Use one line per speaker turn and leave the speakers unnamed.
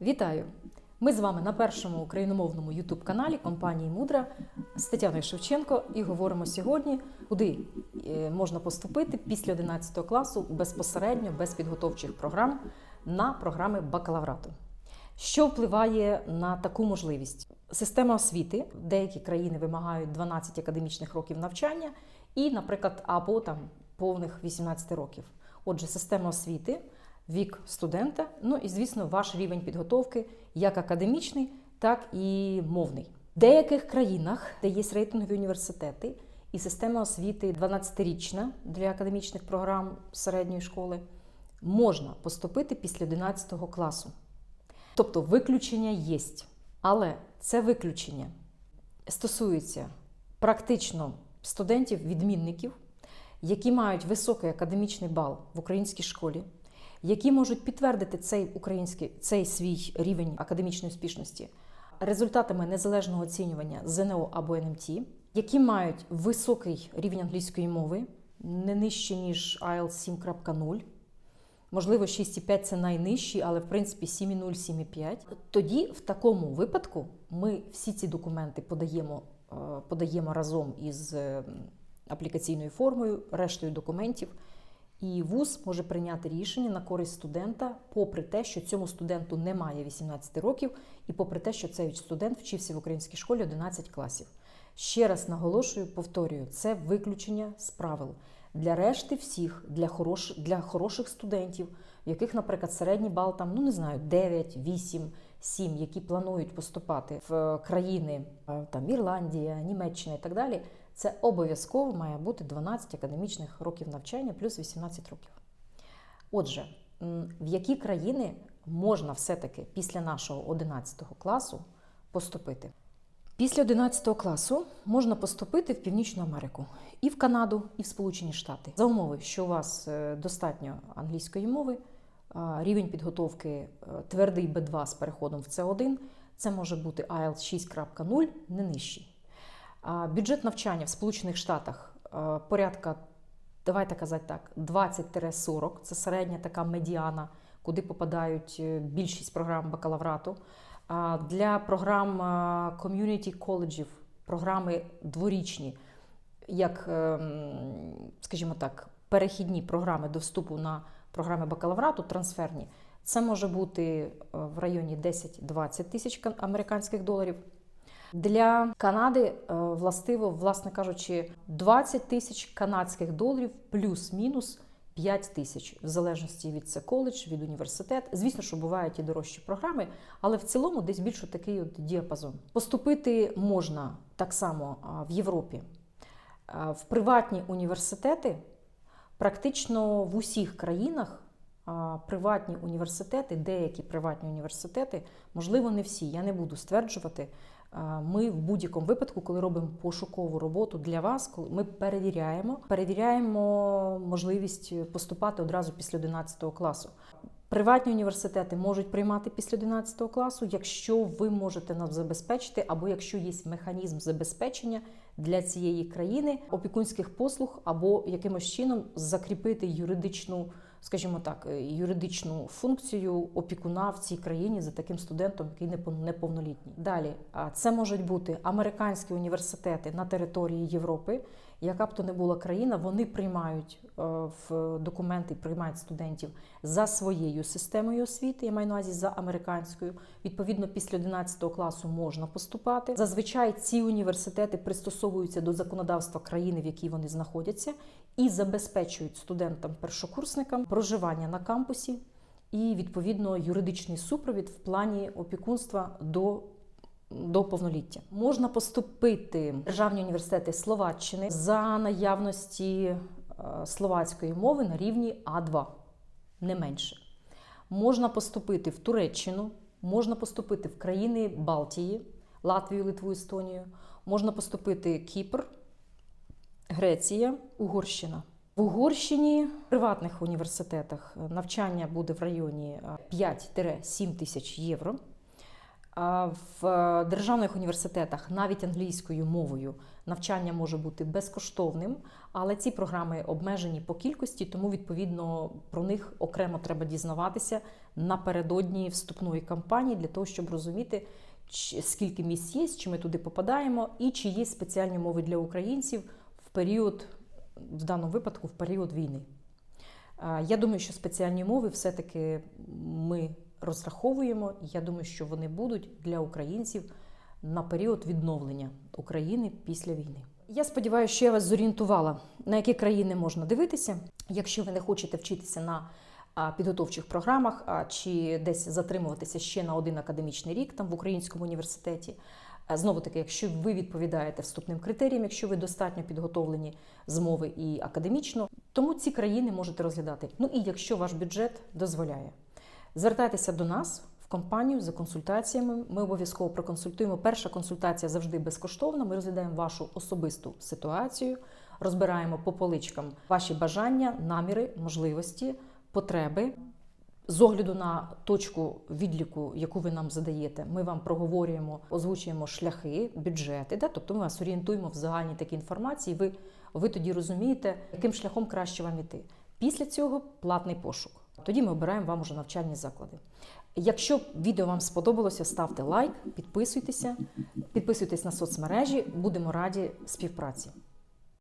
Вітаю! Ми з вами на першому україномовному youtube каналі компанії Мудра з Тетяною Шевченко і говоримо сьогодні, куди е, можна поступити після 11 класу безпосередньо без підготовчих програм на програми бакалаврату. Що впливає на таку можливість? Система освіти. Деякі країни вимагають 12 академічних років навчання і, наприклад, або там повних 18 років. Отже, система освіти, вік студента, ну і, звісно, ваш рівень підготовки як академічний, так і мовний. В деяких країнах, де є рейтингові університети, і система освіти 12-річна для академічних програм середньої школи, можна поступити після 11 класу. Тобто виключення є. Але це виключення стосується практично студентів-відмінників, які мають високий академічний бал в українській школі, які можуть підтвердити цей український цей свій рівень академічної успішності результатами незалежного оцінювання ЗНО або НМТ, які мають високий рівень англійської мови, не нижче ніж IELTS 7.0. Можливо, 6,5 це найнижчий, але в принципі 7,0, 7,5. Тоді, в такому випадку, ми всі ці документи подаємо, е, подаємо разом із аплікаційною формою, рештою документів. І ВУЗ може прийняти рішення на користь студента, попри те, що цьому студенту немає 18 років, і попри те, що цей студент вчився в українській школі 11 класів. Ще раз наголошую, повторюю, це виключення з правил. Для решти всіх, для, хорош, для хороших студентів, в яких, наприклад, середній бал там, ну не знаю, 9, 8, 7, які планують поступати в країни е, там Ірландія, Німеччина і так далі, це обов'язково має бути 12 академічних років навчання плюс 18 років. Отже, в які країни можна все-таки після нашого 11 класу поступити? Після 11 класу можна поступити в Північну Америку і в Канаду, і в Сполучені Штати за умови, що у вас е, достатньо англійської мови, рівень підготовки е, твердий B2 з переходом в C1, це може бути IELTS 6.0, не нижчий. Бюджет навчання в Сполучених Штатах е, порядка, давайте казати так, 20-40, це середня така медіана, куди попадають е, більшість програм бакалаврату. Для програм ком'юніті коледжів, програми дворічні, як, ем, скажімо так, перехідні програми до вступу на програми бакалаврату, трансферні, це може бути е, в районі 10-20 тисяч американських доларів. Для Канади е, властиво, власне кажучи, 20 тисяч канадських доларів плюс-мінус 5 тисяч, в залежності від це коледж, від університет. Звісно, що бувають і дорожчі програми, але в цілому десь більше такий от діапазон. Поступити можна так само в Європі. В приватні університети практично в усіх країнах. Приватні університети, деякі приватні університети, можливо, не всі. Я не буду стверджувати. Ми в будь-якому випадку, коли робимо пошукову роботу для вас, коли ми перевіряємо, перевіряємо можливість поступати одразу після 11 класу. Приватні університети можуть приймати після 11 класу, якщо ви можете нас забезпечити, або якщо є механізм забезпечення для цієї країни опікунських послуг, або якимось чином закріпити юридичну, скажімо так, е, юридичну функцію опікуна в цій країні за таким студентом, який непов- неповнолітній. Далі, а це можуть бути американські університети на території Європи. Яка б то не була країна, вони приймають е, в документи, приймають студентів за своєю системою освіти, я маю на увазі за американською. Відповідно, після 11 класу можна поступати. Зазвичай ці університети пристосовуються до законодавства країни, в якій вони знаходяться, і забезпечують студентам-першокурсникам проживання на кампусі і відповідно юридичний супровід в плані опікунства до до повноліття можна поступити в державні університети Словаччини за наявності е, словацької мови на рівні А2, не менше. Можна поступити в Туреччину, можна поступити в країни Балтії, Латвію, Литву, Естонію, можна поступити Кіпр, Греція, Угорщина. В Угорщині в приватних університетах навчання буде в районі е, 5-7 тисяч євро. А В е, державних університетах навіть англійською мовою навчання може бути безкоштовним, але ці програми обмежені по кількості, тому відповідно про них окремо треба дізнаватися напередодні вступної кампанії для того, щоб розуміти, скільки місць є, чи ми туди попадаємо, і чи є спеціальні мови для українців період, в даному випадку, в період війни. Я думаю, що спеціальні мови все-таки ми розраховуємо. Я думаю, що вони будуть для українців на період відновлення України після війни. Я сподіваюся, що я вас зорієнтувала, на які країни можна дивитися. Якщо ви не хочете вчитися на підготовчих програмах чи десь затримуватися ще на один академічний рік там в українському університеті. Знову таки, якщо ви відповідаєте вступним критеріям, якщо ви достатньо підготовлені з мови і академічно, тому ці країни можете розглядати. Ну і якщо ваш бюджет дозволяє. Звертайтеся до нас в компанію за консультаціями. Ми обов'язково проконсультуємо. Перша консультація завжди безкоштовна. Ми розглядаємо вашу особисту ситуацію, розбираємо по поличкам ваші бажання, наміри, можливості, потреби. З огляду на точку відліку, яку ви нам задаєте, ми вам проговорюємо, озвучуємо шляхи, бюджети. Да? Тобто ми вас орієнтуємо в загальній такій інформації. Ви, ви тоді розумієте, яким шляхом краще вам іти. Після цього платний пошук. Тоді ми обираємо вам уже навчальні заклади. Якщо відео вам сподобалося, ставте лайк, підписуйтеся, підписуйтесь на соцмережі. Будемо раді співпраці.